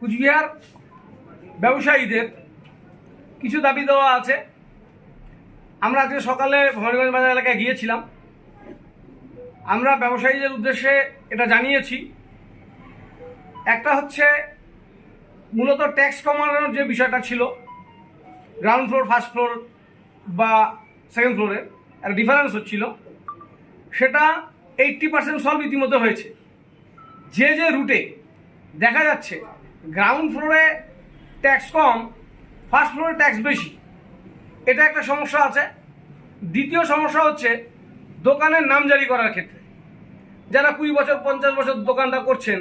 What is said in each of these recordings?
কুচবিহার ব্যবসায়ীদের কিছু দাবি দেওয়া আছে। আমরা আজকে সকালে ভবানীগঞ্জ বাজার এলাকায় গিয়েছিলাম। আমরা ব্যবসায়ীদের উদ্দেশ্যে এটা জানিয়েছি। একটা হচ্ছে মূলত ট্যাক্স কমানোর যে বিষয়টা ছিল, গ্রাউন্ড ফ্লোর, ফার্স্ট ফ্লোর বা সেকেন্ড ফ্লোরে একটা ডিফারেন্স হচ্ছিল সেটা এইট্টি পার্সেন্ট সলভ ইতিমধ্যে হয়েছে। যে যে রুটে দেখা যাচ্ছে গ্রাউন্ড ফ্লোরে ট্যাক্স কম ফার্স্ট ফ্লোরে ট্যাক্স বেশি। এটা একটা সমস্যা আছে। দ্বিতীয় সমস্যা হচ্ছে দোকানের নাম জারি করার ক্ষেত্রে। যারা কুড়ি বছর, পঞ্চাশ বছর দোকানটা করছেন,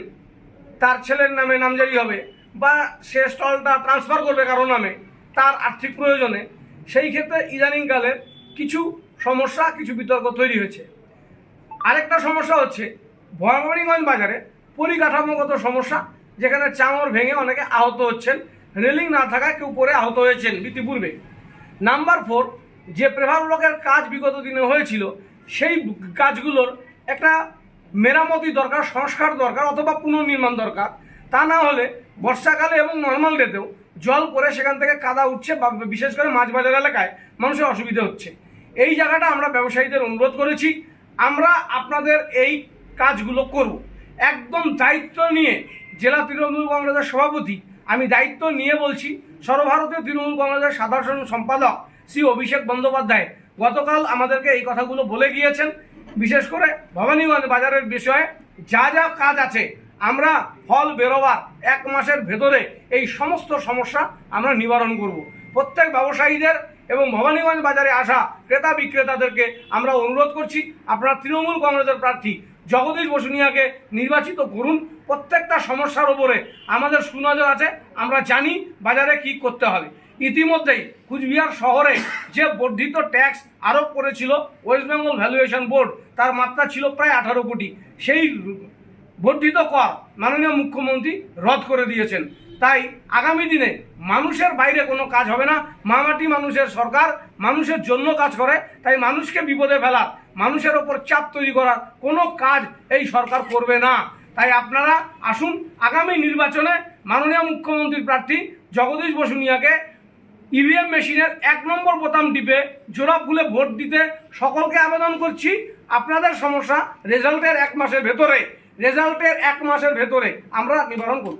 তার ছেলের নামে নামজারি হবে বা সে স্টলটা ট্রান্সফার করবে কারও নামে, তার আর্থিক প্রয়োজনে, সেই ক্ষেত্রে ইদানিংকালে কিছু সমস্যা, কিছু বিতর্ক তৈরি হয়েছে। আরেকটা সমস্যা হচ্ছে ভবানীগঞ্জ বাজারে পরিকাঠামোগত সমস্যা যেখানে চাঙর ভেঙে অনেকে আহত হচ্ছেন, রেলিং না থাকায় কেউ পরে আহত হয়েছেন ইতিপূর্বে। নাম্বার ফোর, যে প্রেভার ব্লকের কাজ বিগত দিনে হয়েছিল, সেই কাজগুলোর একটা মেরামতি দরকার, সংস্কার দরকার অথবা পুনর্নির্মাণ দরকার। তা না হলে বর্ষাকালে এবং নর্মাল ডেতেও জল পরে সেখান থেকে কাদা উঠছে বা বিশেষ করে মাছ বাজার এলাকায় মানুষের অসুবিধা হচ্ছে। এই জায়গাটা আমরা ব্যবসায়ীদের অনুরোধ করেছি, আমরা আপনাদের এই কাজগুলো করব। একদম দায়িত্ব নিয়ে জেলা তৃণমূল কংগ্রেসের সভাপতি। আমি দায়িত্ব নিয়ে বলছি, সর্বভারতীয় তৃণমূল কংগ্রেসের সাধারণ সম্পাদক শ্রী অভিষেক বন্দ্যোপাধ্যায় গতকাল আমাদেরকে এই কথাগুলো বলে গিয়েছেন। বিশেষ করে ভবানীগঞ্জ বাজারের বিষয়ে যা যা কাজ আছে, আমরা ফল বেরোবার এক মাসের ভেতরে এই সমস্ত সমস্যা আমরা নিবারণ করব। প্রত্যেক ব্যবসায়ীদের এবং ভবানীগঞ্জ বাজারে আসা ক্রেতা বিক্রেতাদেরকে আমরা অনুরোধ করছি, আপনারা তৃণমূল কংগ্রেসের প্রার্থী জগদীশ বসুনিয়াকে নির্বাচিত করুন। প্রত্যেকটা সমস্যার উপরে আমাদের সুনজর আছে, আমরা জানি বাজারে কি করতে হবে। ইতিমধ্যেই কুচবিহার শহরে যে বর্ধিত ট্যাক্স আরোপ করেছিল ওয়েস্ট বেঙ্গল ভ্যালুয়েশন বোর্ড, তার মাত্রা ছিল প্রায় আঠারো কোটি। সেই বর্ধিত কর মাননীয় মুখ্যমন্ত্রী রদ করে দিয়েছেন। তাই আগামী দিনে মানুষের বাইরে কোনো কাজ হবে না। মামাটি মানুষের সরকার মানুষের জন্য কাজ করে, তাই মানুষকে বিপদে ফেলার মানুষের ওপর চাপ তৈরি করার কোনো কাজ এই সরকার করবে না। তাই আপনারা আসুন, আগামী নির্বাচনে মাননীয় মুখ্যমন্ত্রীর প্রার্থী জগদীশ বসুনিয়াকে ইভিএম মেশিনের এক নম্বর বোতাম টিপে জোড়া ভোট দিতে সকলকে আবেদন করছি। আপনাদের সমস্যা রেজাল্টের এক মাসের ভেতরে, রেজাল্টের এক মাসের ভেতরে আমরা নিবারণ করব।